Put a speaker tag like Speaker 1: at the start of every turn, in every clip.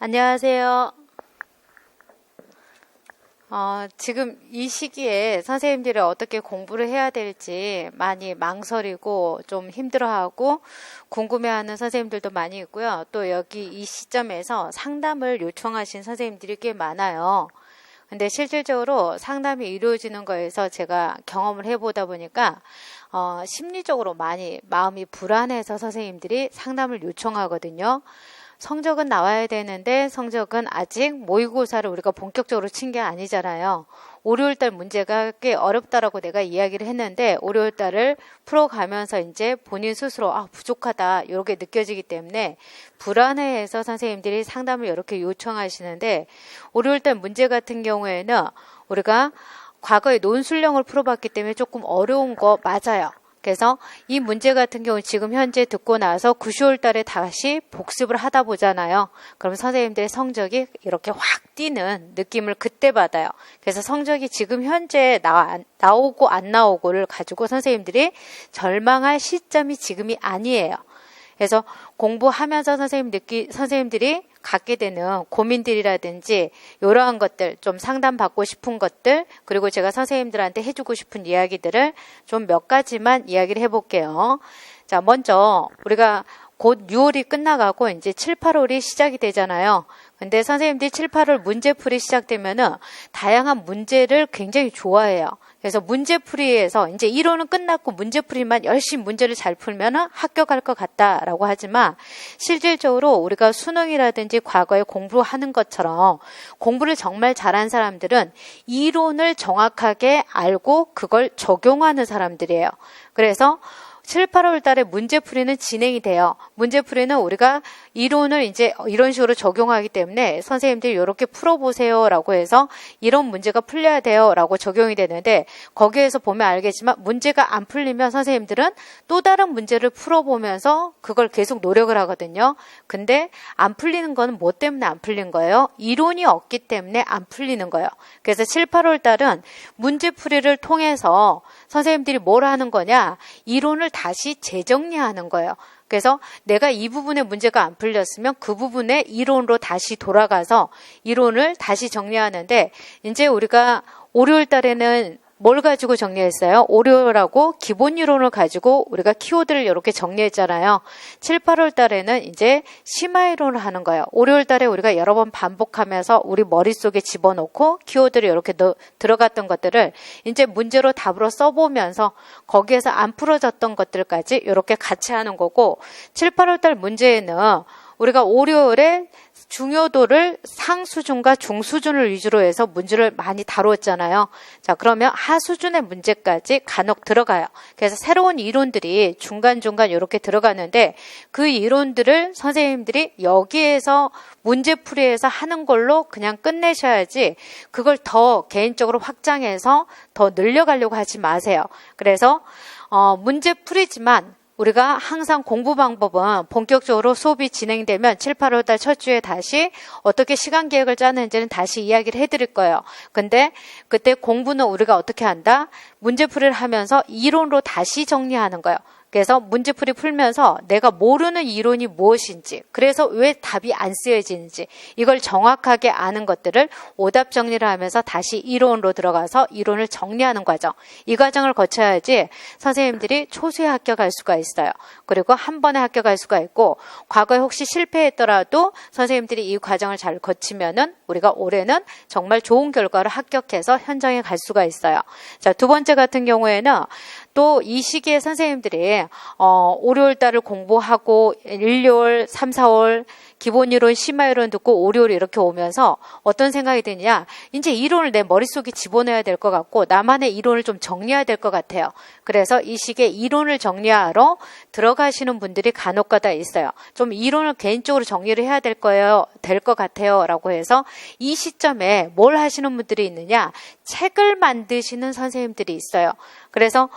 Speaker 1: 안녕하세요. 어, 지금 이 시기에 선생님들이 어떻게 공부를 해야 될지 많이 망설이고 좀 힘들어하고 궁금해하는 선생님들도 많이 있고요. 또 여기 이 시점에서 상담을 요청하신 선생님들이 꽤 많아요. 근데 실질적으로 상담이 이루어지는 거에서 제가 경험을 해보다 보니까 어, 심리적으로 많이 마음이 불안해서 선생님들이 상담을 요청하거든요. 성적은 나와야 되는데 성적은 아직 모의고사를 우리가 본격적으로 친 게 아니잖아요. 월요일 달 문제가 꽤 어렵다라고 내가 이야기를 했는데 월요일 달을 풀어가면서 이제 본인 스스로 아 부족하다 이렇게 느껴지기 때문에 불안해해서 선생님들이 상담을 이렇게 요청하시는데 월요일 달 문제 같은 경우에는 우리가 과거에 논술령을 풀어봤기 때문에 조금 어려운 거 맞아요. 그래서 이 문제 같은 경우 지금 현재 듣고 나서 9, 10월 달에 다시 복습을 하다 보잖아요. 그럼 선생님들의 성적이 이렇게 확 뛰는 느낌을 그때 받아요. 그래서 성적이 지금 현재 나, 나오고 안 나오고를 가지고 선생님들이 절망할 시점이 지금이 아니에요. 그래서 공부하면서 선생님 느끼, 선생님들이 갖게 되는 고민들이라든지 이러한 것들 좀 상담받고 싶은 것들 그리고 제가 선생님들한테 해주고 싶은 이야기들을 좀 몇 가지만 이야기를 해볼게요. 자, 먼저 우리가 곧 6월이 끝나가고 이제 7, 8월이 시작이 되잖아요. 근데 선생님들이 7, 8월 문제풀이 시작되면은 다양한 문제를 굉장히 좋아해요. 그래서 문제풀이에서 이제 이론은 끝났고 문제풀이만 열심히 문제를 잘 풀면은 합격할 것 같다라고 하지만 실질적으로 우리가 수능이라든지 과거에 공부하는 것처럼 공부를 정말 잘한 사람들은 이론을 정확하게 알고 그걸 적용하는 사람들이에요. 그래서 7, 8월 달에 문제풀이는 진행이 돼요. 문제풀이는 우리가 이론을 이제 이런 식으로 적용하기 때문에 선생님들이 이렇게 풀어보세요라고 해서 이런 문제가 풀려야 돼요라고 적용이 되는데 거기에서 보면 알겠지만 문제가 안 풀리면 선생님들은 또 다른 문제를 풀어보면서 그걸 계속 노력을 하거든요. 근데 안 풀리는 거는 뭐 때문에 안 풀린 거예요? 이론이 없기 때문에 안 풀리는 거예요. 그래서 7, 8월 달은 문제풀이를 통해서 선생님들이 뭘 하는 거냐? 이론을 다시 재정리하는 거예요. 그래서 내가 이 부분의 문제가 안 풀렸으면 그 부분의 이론으로 다시 돌아가서 이론을 다시 정리하는데 이제 우리가 월요일 달에는 뭘 가지고 정리했어요? 오류라고 기본 이론을 가지고 우리가 키워드를 이렇게 정리했잖아요. 7, 8월 달에는 이제 심화 이론을 하는 거예요. 월요일 달에 우리가 여러 번 반복하면서 우리 머릿속에 집어넣고 키워드를 이렇게 넣, 들어갔던 것들을 이제 문제로 답으로 써보면서 거기에서 안 풀어졌던 것들까지 이렇게 같이 하는 거고 7, 8월 달 문제에는 우리가 월요일에 중요도를 상수준과 중수준을 위주로 해서 문제를 많이 다루었잖아요. 자, 그러면 하수준의 문제까지 간혹 들어가요. 그래서 새로운 이론들이 중간중간 이렇게 들어가는데 그 이론들을 선생님들이 여기에서 문제풀이에서 하는 걸로 그냥 끝내셔야지 그걸 더 개인적으로 확장해서 더 늘려가려고 하지 마세요. 그래서 어, 문제풀이지만 우리가 항상 공부 방법은 본격적으로 수업이 진행되면 7, 8월 달 첫 주에 다시 어떻게 시간 계획을 짜는지는 다시 이야기를 해드릴 거예요. 근데 그때 공부는 우리가 어떻게 한다? 문제풀이를 하면서 이론으로 다시 정리하는 거예요. 그래서 문제풀이 풀면서 내가 모르는 이론이 무엇인지, 그래서 왜 답이 안 쓰여지는지, 이걸 정확하게 아는 것들을 오답 정리를 하면서 다시 이론으로 들어가서 이론을 정리하는 과정. 이 과정을 거쳐야지 선생님들이 초수에 합격할 수가 있어요. 그리고 한 번에 합격할 수가 있고, 과거에 혹시 실패했더라도 선생님들이 이 과정을 잘 거치면은 우리가 올해는 정말 좋은 결과로 합격해서 현장에 갈 수가 있어요. 자, 두 번째 같은 경우에는 또 이 시기에 선생님들이 어, 월요일 달을 공부하고 일요일, 3, 4월 기본 이론, 심화 이론 듣고 월요일 이렇게 오면서 어떤 생각이 드냐? 이제 이론을 내 머릿속에 집어넣어야 될 것 같고 나만의 이론을 좀 정리해야 될 것 같아요. 그래서 이 시기에 이론을 정리하러 들어가시는 분들이 간혹가다 있어요. 좀 이론을 개인적으로 정리를 해야 될 거예요. 될 것 같아요라고 해서 이 시점에 뭘 하시는 분들이 있느냐? 책을 만드시는 선생님들이 있어요. 그래서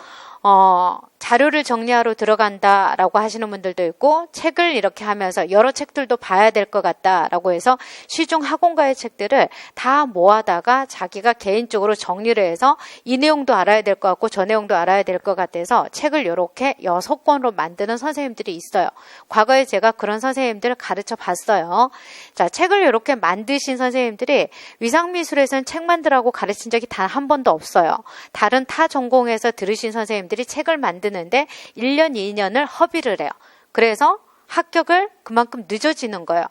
Speaker 1: 어, 자료를 정리하러 들어간다라고 하시는 분들도 있고 책을 이렇게 하면서 여러 책들도 봐야 될 것 같다라고 해서 시중 학원가의 책들을 다 모아다가 자기가 개인적으로 정리를 해서 이 내용도 알아야 될 것 같고 저 내용도 알아야 될 것 같아서 책을 이렇게 여섯 권으로 만드는 선생님들이 있어요. 과거에 제가 그런 선생님들을 가르쳐 봤어요. 자, 책을 이렇게 만드신 선생님들이 위상미술에서는 책 만들라고 가르친 적이 단 한 번도 없어요. 다른 타 전공에서 들으신 선생님들이 책을 만 드는데 1년, 2년을 허비를 해요. 그래서 합격을 그만큼 늦어지는 거예요.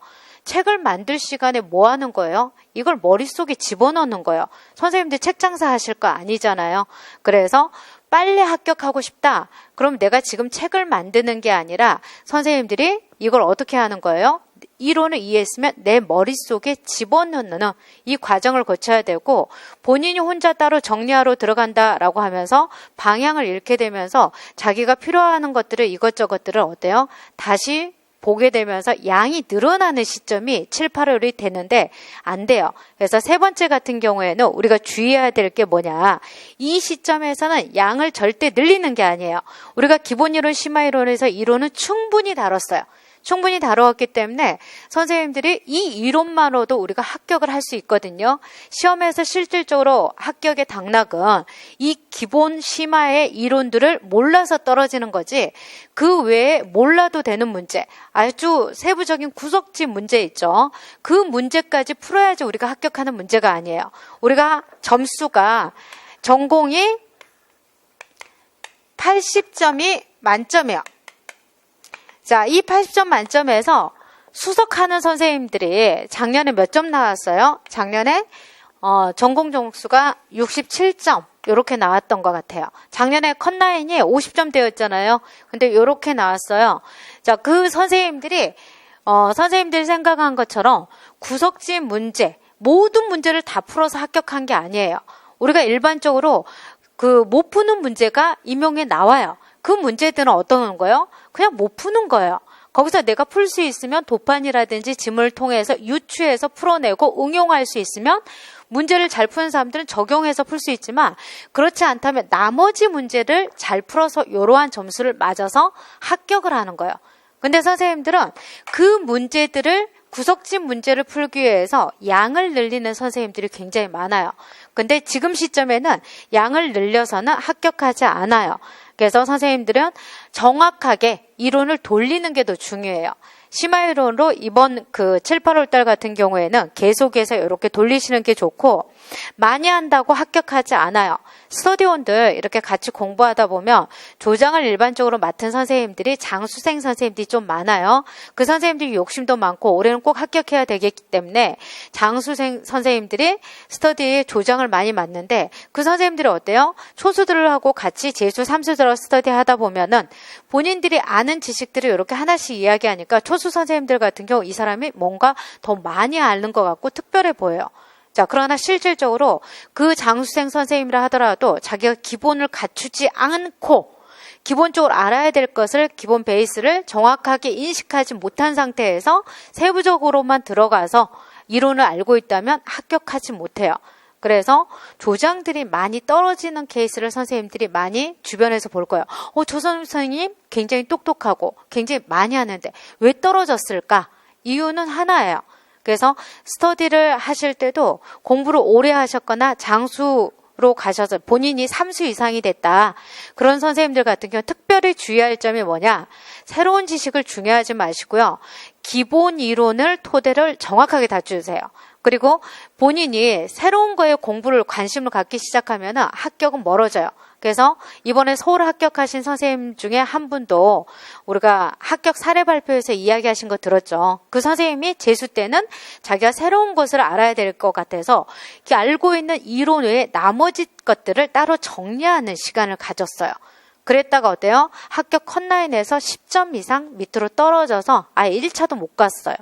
Speaker 1: 책을 만들 시간에 뭐 하는 거예요? 이걸 머릿속에 집어넣는 거예요. 선생님들 책 장사 하실 거 아니잖아요. 그래서 빨리 합격하고 싶다. 그럼 내가 지금 책을 만드는 게 아니라 선생님들이 이걸 어떻게 하는 거예요? 이론을 이해했으면 내 머릿속에 집어넣는 이 과정을 거쳐야 되고 본인이 혼자 따로 정리하러 들어간다라고 하면서 방향을 잃게 되면서 자기가 필요하는 것들을 이것저것들을 어때요? 다시 보게 되면서 양이 늘어나는 시점이 7, 8월이 되는데 안 돼요. 그래서 세 번째 같은 경우에는 우리가 주의해야 될 게 뭐냐. 이 시점에서는 양을 절대 늘리는 게 아니에요. 우리가 기본 이론, 심화 이론에서 이론은 충분히 다뤘어요. 충분히 다루었기 때문에 선생님들이 이 이론만으로도 우리가 합격을 할 수 있거든요. 시험에서 실질적으로 합격의 당락은 이 기본 심화의 이론들을 몰라서 떨어지는 거지 그 외에 몰라도 되는 문제 아주 세부적인 구석지 문제 있죠. 그 문제까지 풀어야지 우리가 합격하는 문제가 아니에요. 우리가 점수가 전공이 80점이 만점이에요. 자, 이 80점 만점에서 수석하는 선생님들이 작년에 몇 점 나왔어요? 작년에 어, 전공 점수가 67점 이렇게 나왔던 것 같아요. 작년에 컷라인이 50점대였잖아요. 근데 이렇게 나왔어요. 자, 그 선생님들이 어, 선생님들이 생각한 것처럼 구석진 문제 모든 문제를 다 풀어서 합격한 게 아니에요. 우리가 일반적으로 그 못 푸는 문제가 임용에 나와요. 그 문제들은 어떤 거예요? 그냥 못 푸는 거예요. 거기서 내가 풀 수 있으면 도판이라든지 짐을 통해서 유추해서 풀어내고 응용할 수 있으면 문제를 잘 푸는 사람들은 적용해서 풀 수 있지만 그렇지 않다면 나머지 문제를 잘 풀어서 이러한 점수를 맞아서 합격을 하는 거예요. 근데 선생님들은 그 문제들을 구석진 문제를 풀기 위해서 양을 늘리는 선생님들이 굉장히 많아요. 근데 지금 시점에는 양을 늘려서는 합격하지 않아요. 그래서 선생님들은 정확하게 이론을 돌리는 게 더 중요해요. 심화이론으로 이번 그 7, 8월 달 같은 경우에는 계속해서 이렇게 돌리시는 게 좋고 많이 한다고 합격하지 않아요. 스터디원들 이렇게 같이 공부하다 보면 조장을 일반적으로 맡은 선생님들이 장수생 선생님들이 좀 많아요. 그 선생님들이 욕심도 많고 올해는 꼭 합격해야 되겠기 때문에 장수생 선생님들이 스터디에 조장을 많이 맡는데 그 선생님들이 어때요? 초수들하고 같이 재수, 삼수들하고 스터디 하다 보면은 본인들이 아는 지식들을 이렇게 하나씩 이야기하니까 초수 선생님들 같은 경우 이 사람이 뭔가 더 많이 아는 것 같고 특별해 보여요. 자, 그러나 실질적으로 그 장수생 선생님이라 하더라도 자기가 기본을 갖추지 않고 기본적으로 알아야 될 것을 기본 베이스를 정확하게 인식하지 못한 상태에서 세부적으로만 들어가서 이론을 알고 있다면 합격하지 못해요. 그래서 조장들이 많이 떨어지는 케이스를 선생님들이 많이 주변에서 볼 거예요. 어, 조 선생님 굉장히 똑똑하고 굉장히 많이 하는데 왜 떨어졌을까? 이유는 하나예요. 그래서 스터디를 하실 때도 공부를 오래 하셨거나 장수 로 가셔서 본인이 3수 이상이 됐다. 그런 선생님들 같은 경우 특별히 주의할 점이 뭐냐? 새로운 지식을 중요하지 마시고요. 기본 이론을 토대를 정확하게 다주세요. 그리고 본인이 새로운 거에 공부를 관심을 갖기 시작하면 합격은 멀어져요. 그래서 이번에 서울 합격하신 선생님 중에 한 분도 우리가 합격 사례 발표에서 이야기하신 거 들었죠. 그 선생님이 재수 때는 자기가 새로운 것을 알아야 될 것 같아서 알고 있는 이론 외에 나머지 것들을 따로 정리하는 시간을 가졌어요. 그랬다가 어때요? 합격 컷라인에서 10점 이상 밑으로 떨어져서 아예 1차도 못 갔어요.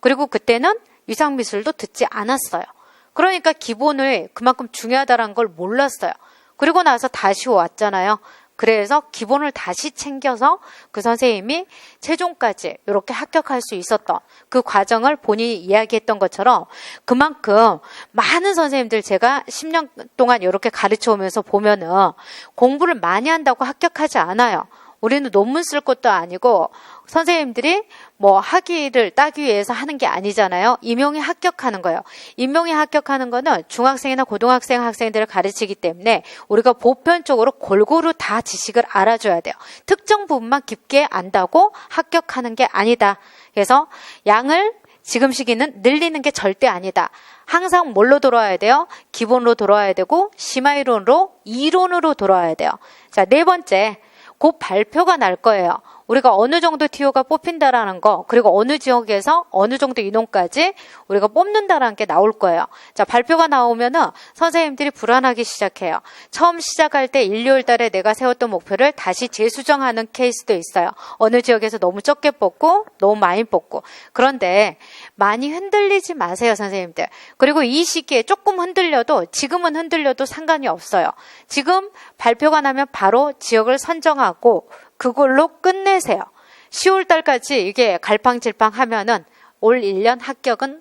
Speaker 1: 그리고 그때는 위상미술도 듣지 않았어요. 그러니까 기본을 그만큼 중요하다는 걸 몰랐어요. 그리고 나서 다시 왔잖아요. 그래서 기본을 다시 챙겨서 그 선생님이 최종까지 이렇게 합격할 수 있었던 그 과정을 본인이 이야기했던 것처럼 그만큼 많은 선생님들 제가 10년 동안 이렇게 가르쳐 오면서 보면은 공부를 많이 한다고 합격하지 않아요. 우리는 논문 쓸 것도 아니고 선생님들이 뭐 학위를 따기 위해서 하는 게 아니잖아요. 임용이 합격하는 거예요. 임용이 합격하는 거는 중학생이나 고등학생 학생들을 가르치기 때문에 우리가 보편적으로 골고루 다 지식을 알아줘야 돼요. 특정 부분만 깊게 안다고 합격하는 게 아니다. 그래서 양을 지금 시기는 늘리는 게 절대 아니다. 항상 뭘로 돌아와야 돼요? 기본으로 돌아와야 되고 심화이론으로 이론으로 돌아와야 돼요. 자, 네 번째. 곧 발표가 날 거예요. 우리가 어느 정도 TO가 뽑힌다라는 거, 그리고 어느 지역에서 어느 정도 인원까지 우리가 뽑는다라는 게 나올 거예요. 자, 발표가 나오면은 선생님들이 불안하기 시작해요. 처음 시작할 때 1, 2월 달에 내가 세웠던 목표를 다시 재수정하는 케이스도 있어요. 어느 지역에서 너무 적게 뽑고, 너무 많이 뽑고. 그런데 많이 흔들리지 마세요, 선생님들. 그리고 이 시기에 조금 흔들려도, 지금은 흔들려도 상관이 없어요. 지금 발표가 나면 바로 지역을 선정하고, 그걸로 끝내세요. 10월 달까지 이게 갈팡질팡 하면은 올 1년 합격은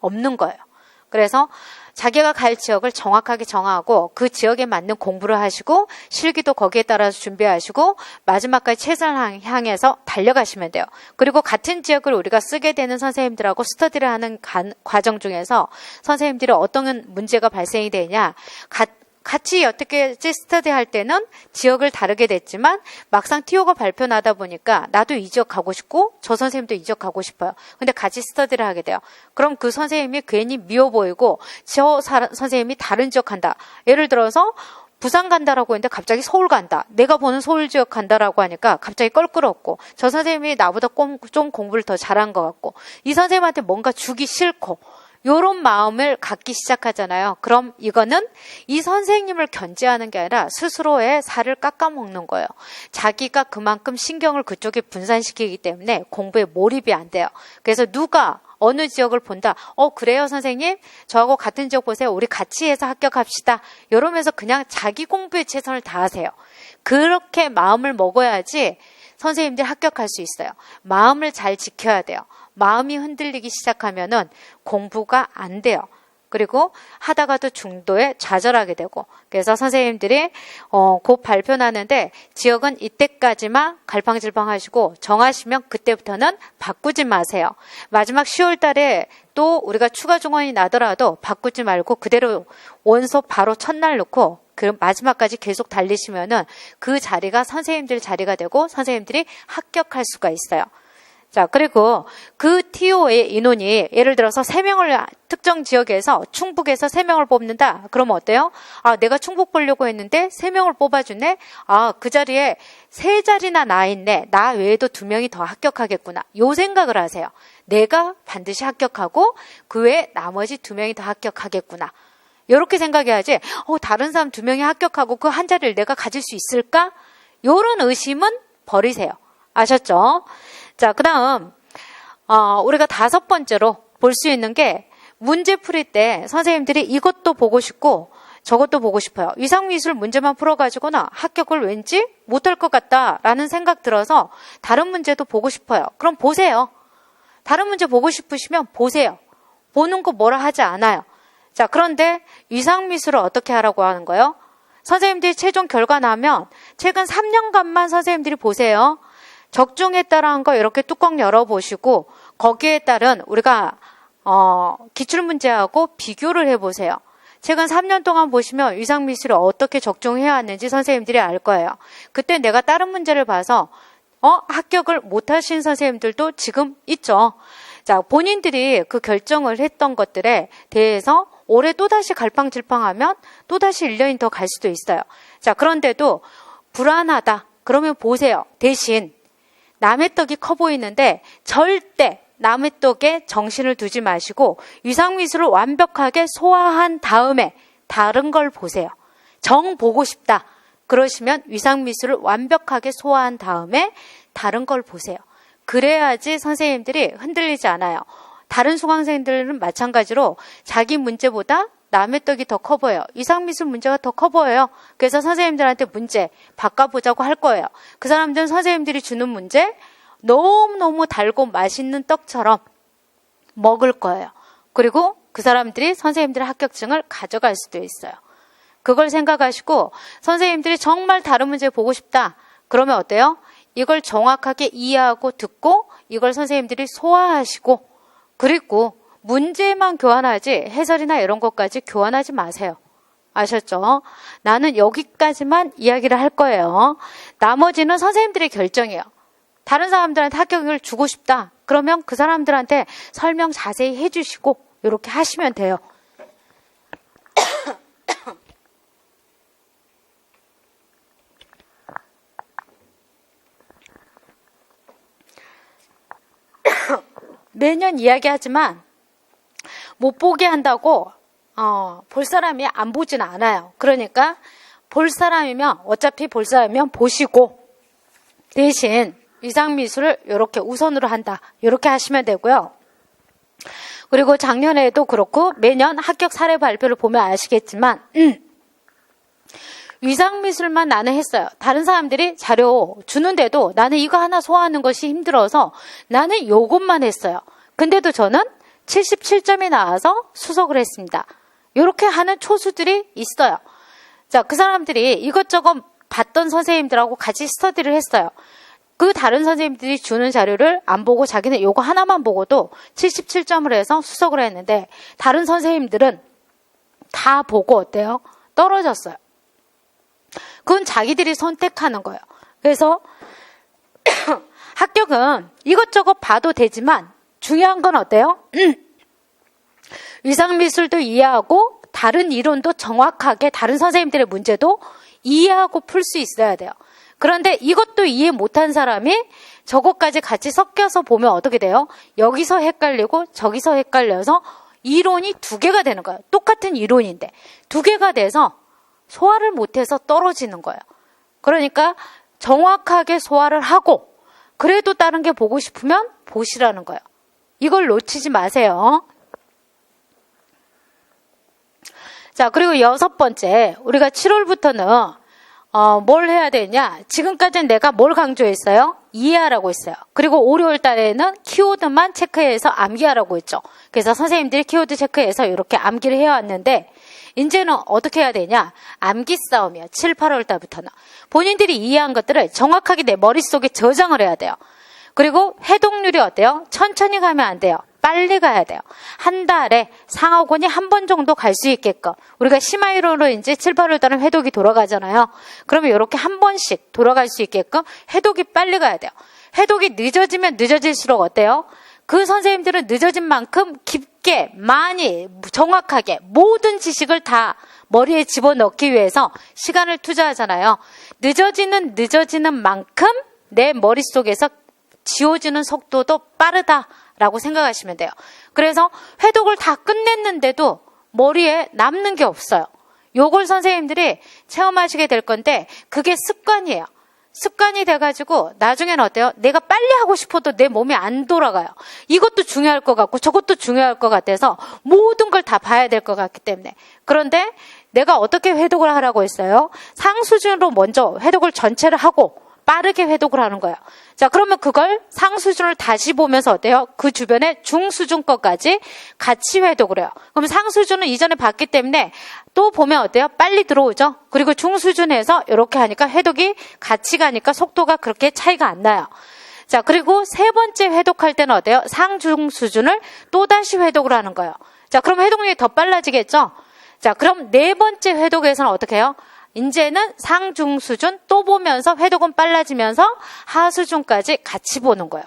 Speaker 1: 없는 거예요. 그래서 자기가 갈 지역을 정확하게 정하고 그 지역에 맞는 공부를 하시고 실기도 거기에 따라서 준비하시고 마지막까지 최선을 향해서 달려가시면 돼요. 그리고 같은 지역을 우리가 쓰게 되는 선생님들하고 스터디를 하는 과정 중에서 선생님들이 어떤 문제가 발생이 되냐 같 이 어떻게 스터디 할 때는 지역을 다르게 됐지만 막상 티오가 발표 나다 보니까 나도 이 지역 가고 싶고 저 선생님도 이 지역 가고 싶어요. 근데 같이 스터디를 하게 돼요. 그럼 그 선생님이 괜히 미워 보이고 저 사, 선생님이 다른 지역 간다. 예를 들어서 부산 간다라고 했는데 갑자기 서울 간다. 내가 보는 서울 지역 간다라고 하니까 갑자기 껄끄럽고 저 선생님이 나보다 좀 공부를 더 잘한 것 같고 이 선생님한테 뭔가 주기 싫고 요런 마음을 갖기 시작하잖아요. 그럼 이거는 이 선생님을 견제하는 게 아니라 스스로의 살을 깎아먹는 거예요. 자기가 그만큼 신경을 그쪽에 분산시키기 때문에 공부에 몰입이 안 돼요. 그래서 누가 어느 지역을 본다. 어, 그래요, 선생님? 저하고 같은 지역 보세요. 우리 같이 해서 합격합시다. 이러면서 그냥 자기 공부에 최선을 다하세요. 그렇게 마음을 먹어야지 선생님들이 합격할 수 있어요. 마음을 잘 지켜야 돼요. 마음이 흔들리기 시작하면은 공부가 안 돼요. 그리고 하다가도 중도에 좌절하게 되고 그래서 선생님들이 어, 곧 발표 나는데 지역은 이때까지만 갈팡질팡 하시고 정하시면 그때부터는 바꾸지 마세요. 마지막 10월 달에 또 우리가 추가 중원이 나더라도 바꾸지 말고 그대로 원소 바로 첫날 놓고 그 마지막까지 계속 달리시면은 그 자리가 선생님들 자리가 되고 선생님들이 합격할 수가 있어요. 자, 그리고 그 TO의 인원이 예를 들어서 3명을 특정 지역에서 충북에서 3명을 뽑는다. 그러면 어때요? 아, 내가 충북 보려고 했는데 3명을 뽑아주네? 아, 그 자리에 3자리나 나 있네. 나 외에도 2명이 더 합격하겠구나. 요 생각을 하세요. 내가 반드시 합격하고 그 외에 나머지 2명이 더 합격하겠구나. 이렇게 생각해야지, 어, 다른 사람 2명이 합격하고 그 한 자리를 내가 가질 수 있을까? 요런 의심은 버리세요. 아셨죠? 자, 그 다음, 어, 우리가 다섯 번째로 볼 수 있는 게 문제 풀이 때 선생님들이 이것도 보고 싶고 저것도 보고 싶어요. 위상미술 문제만 풀어가지고는 합격을 왠지 못할 것 같다라는 생각 들어서 다른 문제도 보고 싶어요. 그럼 보세요. 다른 문제 보고 싶으시면 보세요. 보는 거 뭐라 하지 않아요. 자, 그런데 위상미술을 어떻게 하라고 하는 거예요? 선생님들이 최종 결과 나면 최근 3년간만 선생님들이 보세요. 적중에 따른 거 이렇게 뚜껑 열어보시고 거기에 따른 우리가 어, 기출 문제하고 비교를 해보세요. 최근 3년 동안 보시면 위상 미술을 어떻게 적중해 왔는지 선생님들이 알 거예요. 그때 내가 다른 문제를 봐서 어 합격을 못하신 선생님들도 지금 있죠. 자 본인들이 그 결정을 했던 것들에 대해서 올해 또다시 갈팡질팡하면 또다시 1년이 더 갈 수도 있어요. 자 그런데도 불안하다. 그러면 보세요. 대신 남의 떡이 커 보이는데 절대 남의 떡에 정신을 두지 마시고 위상미술을 완벽하게 소화한 다음에 다른 걸 보세요. 정 보고 싶다. 그러시면 위상미술을 완벽하게 소화한 다음에 다른 걸 보세요. 그래야지 선생님들이 흔들리지 않아요. 다른 수강생들은 마찬가지로 자기 문제보다 남의 떡이 더 커 보여요. 이상미술 문제가 더 커 보여요. 그래서 선생님들한테 문제 바꿔보자고 할 거예요. 그 사람들은 선생님들이 주는 문제 너무너무 달고 맛있는 떡처럼 먹을 거예요. 그리고 그 사람들이 선생님들의 합격증을 가져갈 수도 있어요. 그걸 생각하시고 선생님들이 정말 다른 문제 보고 싶다. 그러면 어때요? 이걸 정확하게 이해하고 듣고 이걸 선생님들이 소화하시고 그리고 문제만 교환하지 해설이나 이런 것까지 교환하지 마세요. 아셨죠? 나는 여기까지만 이야기를 할 거예요. 나머지는 선생님들의 결정이에요. 다른 사람들한테 합격을 주고 싶다. 그러면 그 사람들한테 설명 자세히 해주시고 이렇게 하시면 돼요. 매년 이야기하지만 못 보게 한다고 어, 볼 사람이 안 보진 않아요. 그러니까 볼 사람이면 어차피 볼 사람이면 보시고 대신 위상 미술을 이렇게 우선으로 한다. 이렇게 하시면 되고요. 그리고 작년에도 그렇고 매년 합격 사례 발표를 보면 아시겠지만 음, 위상 미술만 나는 했어요. 다른 사람들이 자료 주는데도 나는 이거 하나 소화하는 것이 힘들어서 나는 요것만 했어요. 근데도 저는 77점이 나와서 수석을 했습니다. 이렇게 하는 초수들이 있어요. 자, 그 사람들이 이것저것 봤던 선생님들하고 같이 스터디를 했어요. 그 다른 선생님들이 주는 자료를 안 보고 자기는 요거 하나만 보고도 77점을 해서 수석을 했는데 다른 선생님들은 다 보고 어때요? 떨어졌어요. 그건 자기들이 선택하는 거예요. 그래서 합격은 이것저것 봐도 되지만 중요한 건 어때요? 위상미술도 이해하고 다른 이론도 정확하게 다른 선생님들의 문제도 이해하고 풀 수 있어야 돼요. 그런데 이것도 이해 못한 사람이 저것까지 같이 섞여서 보면 어떻게 돼요? 여기서 헷갈리고 저기서 헷갈려서 이론이 두 개가 되는 거예요. 똑같은 이론인데 두 개가 돼서 소화를 못해서 떨어지는 거예요. 그러니까 정확하게 소화를 하고 그래도 다른 게 보고 싶으면 보시라는 거예요. 이걸 놓치지 마세요. 자, 그리고 여섯 번째, 우리가 7월부터는 어, 뭘 해야 되냐? 지금까지는 내가 뭘 강조했어요? 이해하라고 했어요. 그리고 월요일 달에는 키워드만 체크해서 암기하라고 했죠. 그래서 선생님들이 키워드 체크해서 이렇게 암기를 해왔는데, 이제는 어떻게 해야 되냐? 암기 싸움이야. 7, 8월 달부터는. 본인들이 이해한 것들을 정확하게 내 머릿속에 저장을 해야 돼요. 그리고 해독률이 어때요? 천천히 가면 안 돼요. 빨리 가야 돼요. 한 달에 상하권이 한 번 정도 갈 수 있게끔. 우리가 심화이론으로 이제 7, 8월 달은 해독이 돌아가잖아요. 그러면 이렇게 한 번씩 돌아갈 수 있게끔 해독이 빨리 가야 돼요. 해독이 늦어지면 늦어질수록 어때요? 그 선생님들은 늦어진 만큼 깊게, 많이, 정확하게 모든 지식을 다 머리에 집어넣기 위해서 시간을 투자하잖아요. 늦어지는 늦어지는 만큼 내 머릿속에서 지워지는 속도도 빠르다라고 생각하시면 돼요. 그래서 회독을 다 끝냈는데도 머리에 남는 게 없어요. 요걸 선생님들이 체험하시게 될 건데 그게 습관이에요. 습관이 돼가지고 나중에는 어때요? 내가 빨리 하고 싶어도 내 몸이 안 돌아가요. 이것도 중요할 것 같고 저것도 중요할 것 같아서 모든 걸 다 봐야 될 것 같기 때문에. 그런데 내가 어떻게 회독을 하라고 했어요? 상수준으로 먼저 회독을 전체를 하고 빠르게 회독을 하는 거예요. 자, 그러면 그걸 상수준을 다시 보면서 어때요? 그 주변에 중수준 것까지 같이 회독을 해요. 그럼 상수준은 이전에 봤기 때문에 또 보면 어때요? 빨리 들어오죠? 그리고 중수준에서 이렇게 하니까 회독이 같이 가니까 속도가 그렇게 차이가 안 나요. 자, 그리고 세 번째 회독할 때는 어때요? 상중 수준을 또다시 회독을 하는 거예요. 자, 그럼 회독률이 더 빨라지겠죠? 자, 그럼 네 번째 회독에서는 어떻게 해요? 이제는 상중 수준 또 보면서 회독은 빨라지면서 하수준까지 같이 보는 거예요.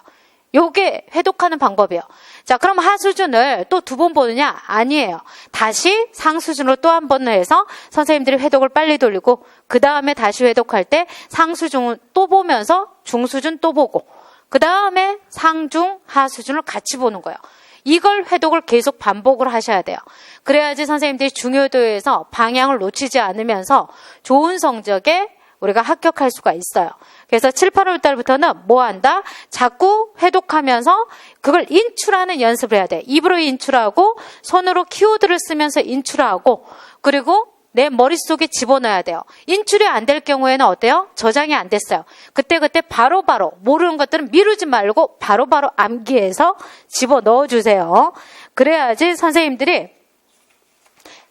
Speaker 1: 요게 회독하는 방법이에요. 자, 그럼 하수준을 또 두 번 보느냐? 아니에요. 다시 상수준으로 또 한 번을 해서 선생님들이 회독을 빨리 돌리고 그 다음에 다시 회독할 때 상수준을 또 보면서 중수준 또 보고 그 다음에 상중 하수준을 같이 보는 거예요. 이걸 회독을 계속 반복을 하셔야 돼요. 그래야지 선생님들이 중요도에서 방향을 놓치지 않으면서 좋은 성적에 우리가 합격할 수가 있어요. 그래서 7, 8월 달부터는 뭐 한다? 자꾸 회독하면서 그걸 인출하는 연습을 해야 돼. 입으로 인출하고 손으로 키워드를 쓰면서 인출하고 그리고 내 머릿속에 집어넣어야 돼요. 인출이 안 될 경우에는 어때요? 저장이 안 됐어요. 그때그때 바로바로 모르는 것들은 미루지 말고 바로 바로 암기해서 집어넣어 주세요. 그래야지 선생님들이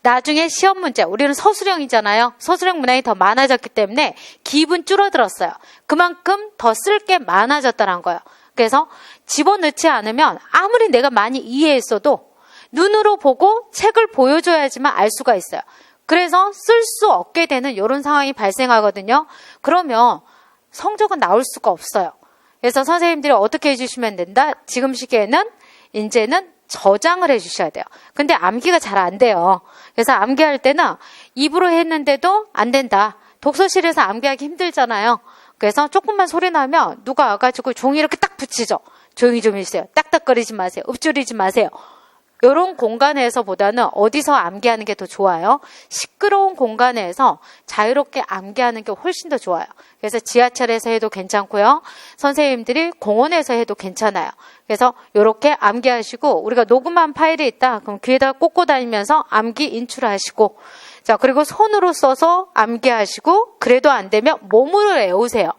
Speaker 1: 나중에 시험 문제, 우리는 서술형이잖아요. 서술형 문항이 더 많아졌기 때문에 기분 줄어들었어요. 그만큼 더 쓸 게 많아졌다는 거예요. 그래서 집어넣지 않으면 아무리 내가 많이 이해했어도 눈으로 보고 책을 보여줘야지만 알 수가 있어요. 그래서 쓸 수 없게 되는 이런 상황이 발생하거든요. 그러면 성적은 나올 수가 없어요. 그래서 선생님들이 어떻게 해주시면 된다? 지금 시기에는 이제는 저장을 해주셔야 돼요. 근데 암기가 잘 안 돼요. 그래서 암기할 때는 입으로 했는데도 안 된다. 독서실에서 암기하기 힘들잖아요. 그래서 조금만 소리 나면 누가 와가지고 종이 이렇게 딱 붙이죠. 조용히 좀 해주세요. 딱딱거리지 마세요. 읊조리지 마세요. 이런 공간에서보다는 어디서 암기하는 게 더 좋아요? 시끄러운 공간에서 자유롭게 암기하는 게 훨씬 더 좋아요. 그래서 지하철에서 해도 괜찮고요. 선생님들이 공원에서 해도 괜찮아요. 그래서 이렇게 암기하시고 우리가 녹음한 파일이 있다. 그럼 귀에다 꽂고 다니면서 암기 인출하시고 자 그리고 손으로 써서 암기하시고 그래도 안 되면 몸으로 외우세요.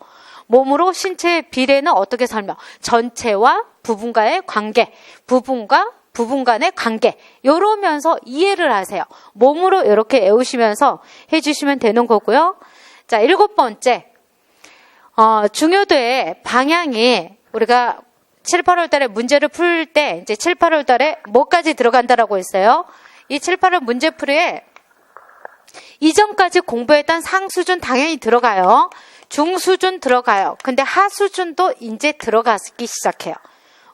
Speaker 1: 몸으로 신체의 비례는 어떻게 설명? 전체와 부분과의 관계, 부분과 부분 간의 관계 요러면서 이해를 하세요. 몸으로 이렇게 외우시면서 해주시면 되는 거고요. 자 일곱 번째 어, 중요도의 방향이 우리가 7, 8월 달에 문제를 풀 때 이제 7, 8월 달에 뭐까지 들어간다라고 했어요. 이 7, 8월 문제 풀이에 이전까지 공부했던 상수준 당연히 들어가요. 중수준 들어가요. 근데 하수준도 이제 들어가기 시작해요.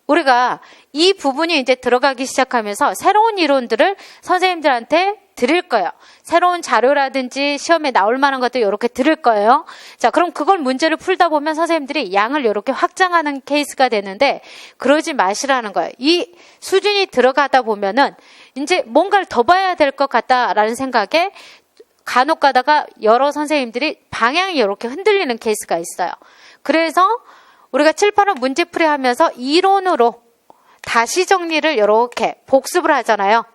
Speaker 1: 우리가 이 부분이 이제 들어가기 시작하면서 새로운 이론들을 선생님들한테 드릴 거예요. 새로운 자료라든지 시험에 나올 만한 것도 이렇게 드릴 거예요. 자, 그럼 그걸 문제를 풀다 보면 선생님들이 양을 이렇게 확장하는 케이스가 되는데 그러지 마시라는 거예요. 이 수준이 들어가다 보면은 이제 뭔가를 더 봐야 될 것 같다라는 생각에 간혹 가다가 여러 선생님들이 방향이 이렇게 흔들리는 케이스가 있어요. 그래서 우리가 7, 8원 문제풀이 하면서 이론으로 다시 정리를 이렇게 복습을 하잖아요.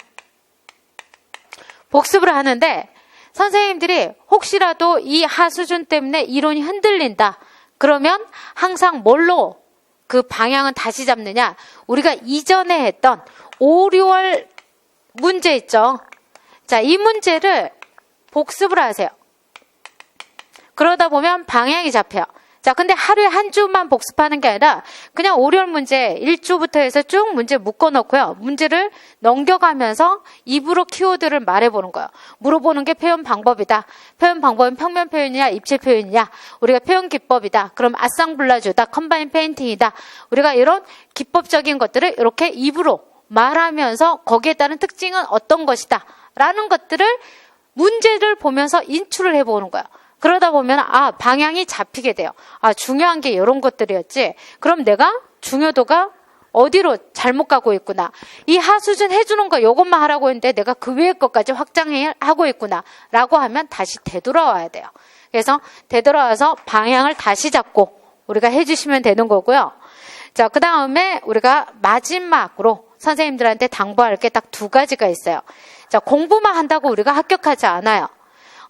Speaker 1: 복습을 하는데 선생님들이 혹시라도 이 하수준 때문에 이론이 흔들린다. 그러면 항상 뭘로 그 방향은 다시 잡느냐? 우리가 이전에 했던 5, 6월 문제 있죠. 자, 이 문제를 복습을 하세요. 그러다 보면 방향이 잡혀요. 자, 근데 하루에 한 주만 복습하는 게 아니라 그냥 오열 문제 1주부터 해서 쭉 문제 묶어 놓고요. 문제를 넘겨가면서 입으로 키워드를 말해 보는 거예요. 물어보는 게 표현 방법이다. 표현 방법은 평면 표현이냐, 입체 표현이냐. 우리가 표현 기법이다. 그럼 아쌍블라주다. 컴바인 페인팅이다. 우리가 이런 기법적인 것들을 이렇게 입으로 말하면서 거기에 따른 특징은 어떤 것이다. 라는 것들을 문제를 보면서 인출을 해보는 거예요. 그러다 보면 아 방향이 잡히게 돼요. 아 중요한 게 이런 것들이었지. 그럼 내가 중요도가 어디로 잘못 가고 있구나. 이 하수준 해주는 거 이것만 하라고 했는데 내가 그 외의 것까지 확장하고 있구나. 라고 하면 다시 되돌아와야 돼요. 그래서 되돌아와서 방향을 다시 잡고 우리가 해주시면 되는 거고요. 자, 그 다음에 우리가 마지막으로 선생님들한테 당부할 게 딱 두 가지가 있어요. 자, 공부만 한다고 우리가 합격하지 않아요.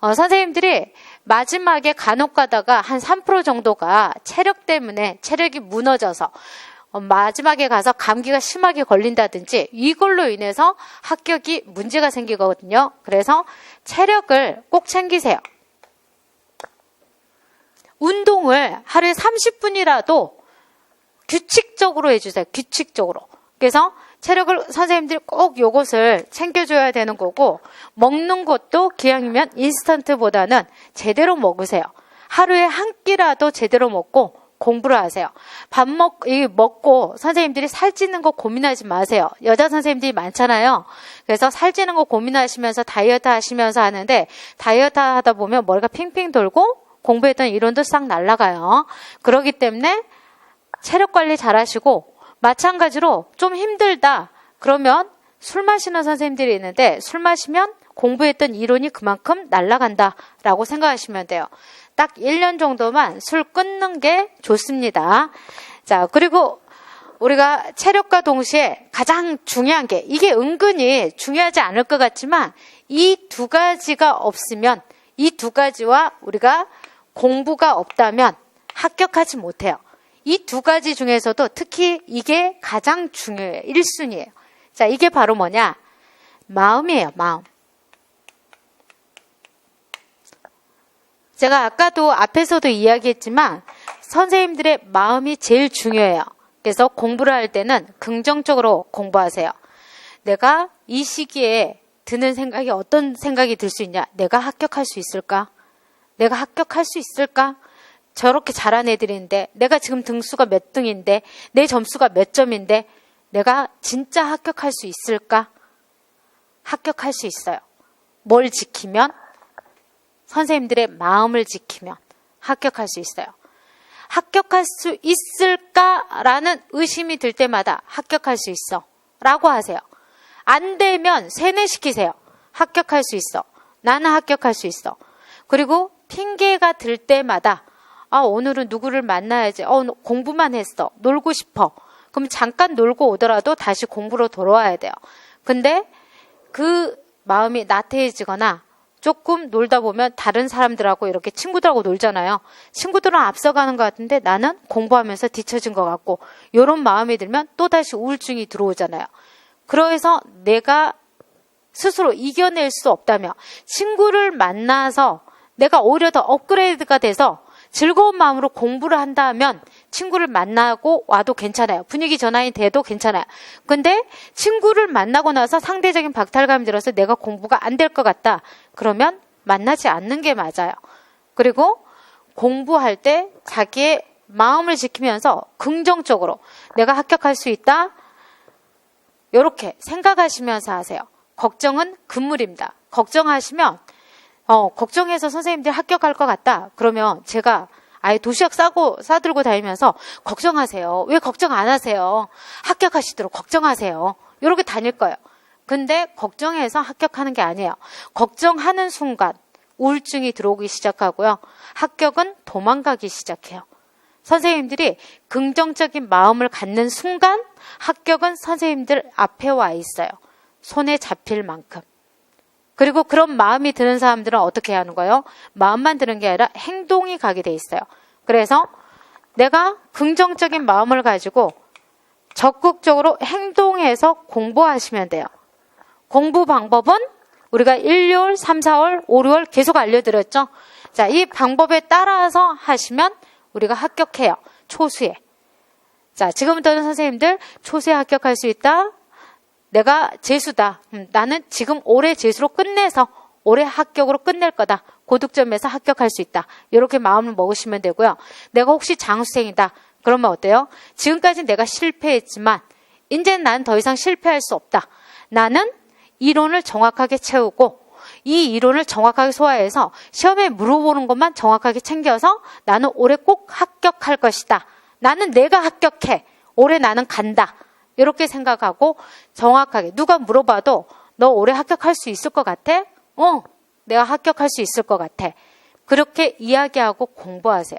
Speaker 1: 어, 선생님들이 마지막에 간혹 가다가 한 3% 정도가 체력 때문에 체력이 무너져서 어, 마지막에 가서 감기가 심하게 걸린다든지 이걸로 인해서 합격이 문제가 생기거든요. 그래서 체력을 꼭 챙기세요. 운동을 하루에 30분이라도 규칙적으로 해주세요. 규칙적으로. 그래서 체력을 선생님들이 꼭 요것을 챙겨줘야 되는 거고 먹는 것도 기왕이면 인스턴트보다는 제대로 먹으세요. 하루에 한 끼라도 제대로 먹고 공부를 하세요. 밥 먹, 이 먹고 선생님들이 살찌는 거 고민하지 마세요. 여자 선생님들이 많잖아요. 그래서 살찌는 거 고민하시면서 다이어트 하시면서 하는데 다이어트 하다 보면 머리가 핑핑 돌고 공부했던 이론도 싹 날아가요. 그렇기 때문에 체력 관리 잘 하시고 마찬가지로 좀 힘들다. 그러면 술 마시는 선생님들이 있는데 술 마시면 공부했던 이론이 그만큼 날아간다 라고 생각하시면 돼요. 딱 1년 정도만 술 끊는 게 좋습니다. 자, 그리고 우리가 체력과 동시에 가장 중요한 게 이게 은근히 중요하지 않을 것 같지만 이 두 가지가 없으면 이 두 가지와 우리가 공부가 없다면 합격하지 못해요. 이 두 가지 중에서도 특히 이게 가장 중요해요. 1순위예요. 자, 이게 바로 뭐냐? 마음이에요, 마음. 제가 아까도 앞에서도 이야기했지만 선생님들의 마음이 제일 중요해요. 그래서 공부를 할 때는 긍정적으로 공부하세요. 내가 이 시기에 드는 생각이 어떤 생각이 들 수 있냐? 내가 합격할 수 있을까? 내가 합격할 수 있을까? 저렇게 잘한 애들인데, 내가 지금 등수가 몇 등인데, 내 점수가 몇 점인데, 내가 진짜 합격할 수 있을까? 합격할 수 있어요. 뭘 지키면? 선생님들의 마음을 지키면 합격할 수 있어요. 합격할 수 있을까라는 의심이 들 때마다 합격할 수 있어. 라고 하세요. 안 되면 세뇌시키세요. 합격할 수 있어. 나는 합격할 수 있어. 그리고 핑계가 들 때마다 아, 오늘은 누구를 만나야지. 어, 공부만 했어. 놀고 싶어. 그럼 잠깐 놀고 오더라도 다시 공부로 돌아와야 돼요. 근데 그 마음이 나태해지거나 조금 놀다 보면 다른 사람들하고 이렇게 친구들하고 놀잖아요. 친구들은 앞서가는 것 같은데 나는 공부하면서 뒤처진 것 같고 이런 마음이 들면 또다시 우울증이 들어오잖아요. 그래서 내가 스스로 이겨낼 수 없다며 친구를 만나서 내가 오히려 더 업그레이드가 돼서 즐거운 마음으로 공부를 한다면 친구를 만나고 와도 괜찮아요. 분위기 전환이 돼도 괜찮아요. 근데 친구를 만나고 나서 상대적인 박탈감이 들어서 내가 공부가 안 될 것 같다. 그러면 만나지 않는 게 맞아요. 그리고 공부할 때 자기의 마음을 지키면서 긍정적으로 내가 합격할 수 있다. 이렇게 생각하시면서 하세요. 걱정은 금물입니다. 걱정하시면 어, 걱정해서 선생님들 합격할 것 같다. 그러면 제가 아예 도시락 싸고 싸들고 다니면서 걱정하세요. 왜 걱정 안 하세요? 합격하시도록 걱정하세요. 이렇게 다닐 거예요. 근데 걱정해서 합격하는 게 아니에요. 걱정하는 순간 우울증이 들어오기 시작하고요. 합격은 도망가기 시작해요. 선생님들이 긍정적인 마음을 갖는 순간 합격은 선생님들 앞에 와 있어요. 손에 잡힐 만큼. 그리고 그런 마음이 드는 사람들은 어떻게 하는 거예요? 마음만 드는 게 아니라 행동이 가게 돼 있어요. 그래서 내가 긍정적인 마음을 가지고 적극적으로 행동해서 공부하시면 돼요. 공부 방법은 우리가 1, 2월, 3, 4월, 5, 6월 계속 알려드렸죠? 자, 이 방법에 따라서 하시면 우리가 합격해요. 초수에. 자, 지금부터는 선생님들 초수에 합격할 수 있다. 내가 재수다. 음, 나는 지금 올해 재수로 끝내서 올해 합격으로 끝낼 거다. 고득점에서 합격할 수 있다. 이렇게 마음을 먹으시면 되고요. 내가 혹시 장수생이다. 그러면 어때요? 지금까지 내가 실패했지만 이제는 나는 더 이상 실패할 수 없다. 나는 이론을 정확하게 채우고 이 이론을 정확하게 소화해서 시험에 물어보는 것만 정확하게 챙겨서 나는 올해 꼭 합격할 것이다. 나는 내가 합격해. 올해 나는 간다. 이렇게 생각하고 정확하게 누가 물어봐도 너 올해 합격할 수 있을 것 같아? 어, 내가 합격할 수 있을 것 같아. 그렇게 이야기하고 공부하세요.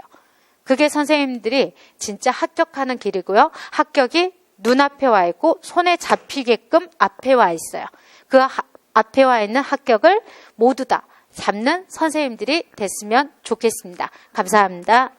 Speaker 1: 그게 선생님들이 진짜 합격하는 길이고요. 합격이 눈앞에 와 있고 손에 잡히게끔 앞에 와 있어요. 그 하, 앞에 와 있는 합격을 모두 다 잡는 선생님들이 됐으면 좋겠습니다. 감사합니다.